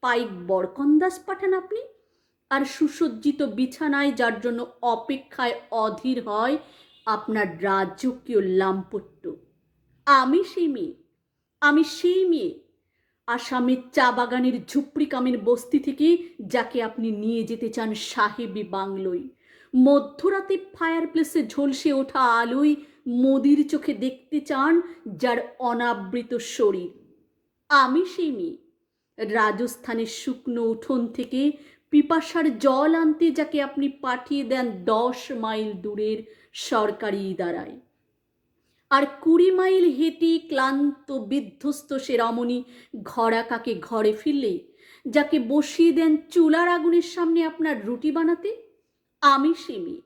পাইক বরকন্দাস পাঠান আপনি? আর সুসজ্জিত বিছানায় যার জন্য অপেক্ষায় অধীর হয় আপনার রাজকীয় লাম্পট্য। আমি সেই মেয়ে, আমি সেই মেয়ে। আসামের চা বাগানের ঝুপড়ি কামের বস্তি থেকে যাকে আপনি নিয়ে যেতে চান সাহেবি বাংলোয়। মধ্যরাতে ফায়ার প্লেসে ঝলসে ওঠা আলোয় মোদির চোখে দেখতে চান যার অনাবৃত শরীর। আমি সেই মেয়ে রাজস্থানের শুকনো উঠোন থেকে পিপাসার জল আনতে যাকে আপনি পাঠিয়ে দেন দশ মাইল দূরের সরকারি ইদারায় আর কুড়ি মাইল হেঁটে ক্লান্ত, বিধ্বস্ত সে রমণী ঘরাকাকে ঘরে ফিরলে? যাকে বসিয়ে দেন চুলার আগুনের সামনে আপনার রুটি বানাতে? আমি সেই মেয়ে।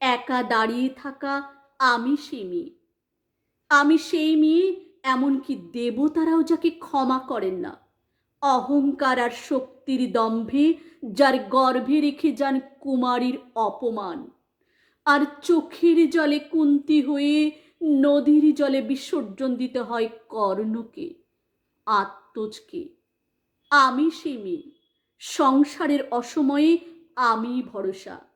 একা দাঁড়িয়ে থাকা আমি সেই মেয়ে। আমি সেই মেয়ে, এমনকি দেবতারাও যাকে ক্ষমা করেন না। অহংকার আর শক্তির দম্ভে যার গর্ভে রেখে যান কুমারীর অপমান। আর চোখের জলে কুন্তি হয়ে নদীর জলে বিসর্জন দিতে হয় কর্ণকে, আত্মজকে। আমি সেই মেয়ে। সংসারের অসময়ে আমি ভরসা।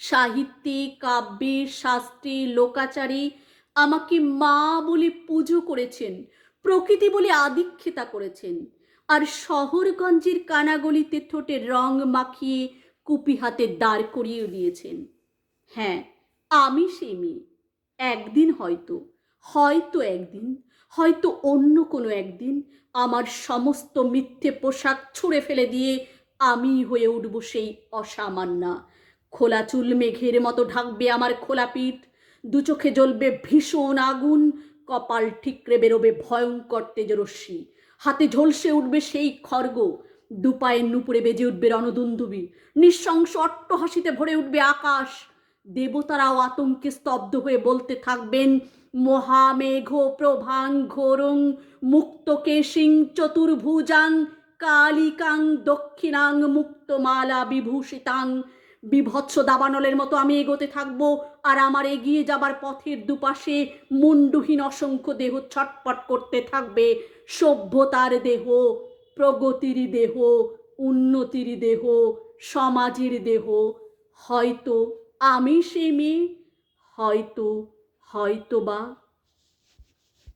সাহিত্যে, কাব্যে, শাস্ত্রে, লোকাচারে আমাকে মা বলে পুজো করেছেন, প্রকৃতি বলে আদিক্ষেতা করেছেন। আর শহরগঞ্জের কানাগলিতে ঠোঁটে রং মাখিয়ে কুপি হাতে দাঁড় করিয়ে দিয়েছেন। হ্যাঁ আমি সেই মেয়ে। একদিন হয়তো হয়তো একদিন, হয়তো অন্য কোনো একদিন আমার সমস্ত মিথ্যে পোশাক ছুঁড়ে ফেলে দিয়ে আমি হয়ে উঠব সেই অসামান্যা খোলা চুল মেঘের মতো ঢাকবে আমার খোলা পিঠ। দু চোখে জ্বলবে ভীষণ আগুন, কপাল ঠিকরে বেরোবে ভয়ঙ্কর তেজরশ্মি। হাতে ঝলসে উঠবে সেই খর্গ দুপায়ের নুপুরে বেজে উঠবে রণদুন্দুবি। নিঃশংস অট্টহাসিতে ভরে উঠবে আকাশ। দেবতারাও আতঙ্কে স্তব্ধ হয়ে বলতে থাকবেন, মহামেঘ প্রভাং ঘোরং মুক্তকেশিং চতুর্ভুজাং কালিকাং দক্ষিণাং মুক্তমালা বিভূষিতাং। বিভৎস দাবানলের মতো আমি এগোতে থাকব আর আমার এগিয়ে যাবার পথের দুপাশে মুন্ডুহীন অসংখ্য দেহ ছটপট করতে থাকবে। সভ্যতার দেহ, প্রগতির দেহ, উন্নতির দেহ, সমাজের দেহ। হয়তো আমি সে মেয়ে, হয়তো হয়তো বা